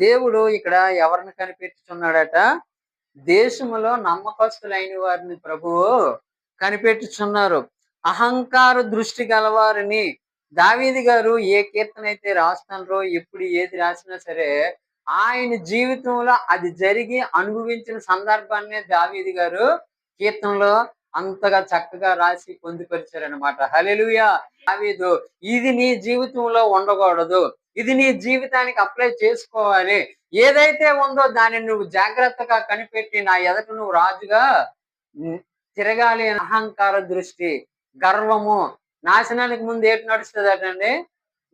దేవుడు ఇక్కడ ఎవరిని కనిపెట్టుచున్నాడట? దేశములో నమ్మకస్తులైన వారిని ప్రభువు కనిపెట్టుచున్నారు. అహంకార దృష్టి గలవారిని. దావీది గారు ఏ కీర్తన అయితే రాస్తున్నారో ఎప్పుడు ఏది రాసినా సరే ఆయన జీవితంలో అది జరిగి అనుభవించిన సందర్భాన్నే దావీది గారు కీర్తనలో అంతగా చక్కగా రాసి పొందుపరిచారనమాట హలెలుయా దావీదు ఇది నీ జీవితంలో ఉండకూడదు. ఇది నీ జీవితానికి అప్లై చేసుకోవాలి. ఏదైతే ఉందో దానిని నువ్వు జాగ్రత్తగా కనిపెట్టి నా ఎదట నువ్వు రాజుగా తిరగాలి అహంకార దృష్టి గర్వము. నాశనానికి ముందు ఏంటి నడుస్తుందట అండి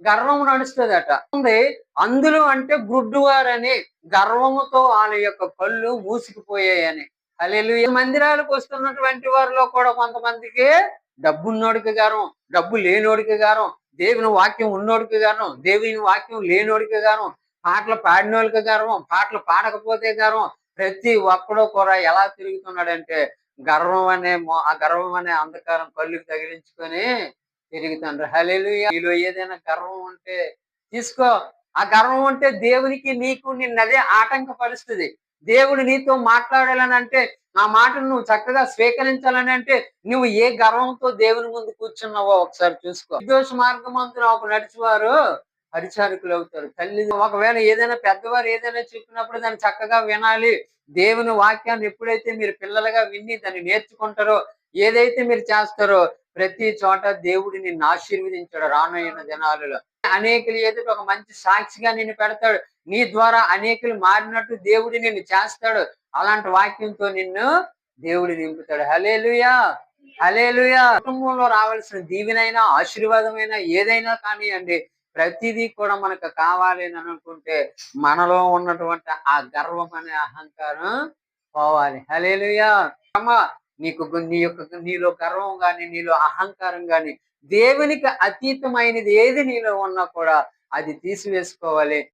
గర్వం నడుస్తుందట. ఉంది. అందులో అంటే గుడ్డువారని గర్వముతో వాళ్ళ యొక్క కళ్ళు మూసుకుపోయాయని. అలెలు మందిరాలకు వస్తున్నటువంటి వారిలో కూడా కొంతమందికి డబ్బున్నోడికి గారం డబ్బు లేనోడికి గారం దేవుని వాక్యం ఉన్నోడికి గారం దేవుని వాక్యం లేనోడికి గారం పాటలు పాడినోడికి గర్వం పాటలు పాడకపోతే గర్వం ప్రతి ఒక్కడో కూడా ఎలా తిరుగుతున్నాడంటే గర్వం అనే మో- ఆ గర్వం అనే అంధకారం కళ్ళుకి తగిలించుకొని తిరుగుతుండ్రు హలేలు నీలో ఏదైనా గర్వం ఉంటే తీసుకో. ఆ గర్వం ఉంటే దేవునికి నీకు నిన్నదే ఆటంకపరుస్తుంది. దేవుడు నీతో మాట్లాడాలని అంటే ఆ మాటను నువ్వు చక్కగా స్వీకరించాలని అంటే నువ్వు ఏ గర్వంతో దేవుని ముందు కూర్చున్నావో ఒకసారి చూసుకో. నిర్దోష మార్గమంతున ఒక నడిచేవారు పరిచారకులు అవుతారు. తల్లి ఒకవేళ ఏదైనా పెద్దవారు ఏదైనా చెప్పినప్పుడు దాన్ని చక్కగా వినాలి. దేవుని వాక్యాన్ని ఎప్పుడైతే మీరు పిల్లలుగా విని దాన్ని నేర్చుకుంటారో ఏదైతే మీరు చేస్తారో ప్రతి చోట దేవుడు నిన్ను ఆశీర్వదించాడు రానున్న దినాలలో అనేకులు ఎదుట ఒక మంచి సాక్షిగా నిన్ను పెడతాడు. నీ ద్వారా అనేకులు మారినట్టు దేవుడు నిన్ను చేస్తాడు. అలాంటి వాక్యంతో నిన్ను దేవుడు నింపుతాడు. హలేలుయా హలేలుయా కుటుంబంలో రావాల్సిన దీవెనైనా ఆశీర్వాదమైనా ఏదైనా కానివ్వండి ప్రతిదీ కూడా మనకు కావాలి అని అనుకుంటే మనలో ఉన్నటువంటి ఆ గర్వం అనే అహంకారం పోవాలి. హలేలుయా అమ్మా నీకు నీ యొక్క నీలో గర్వం కానీ నీలో అహంకారం కానీ దేవునికి అతీతమైనది ఏది నీలో ఉన్నా కూడా అది తీసివేసుకోవాలి.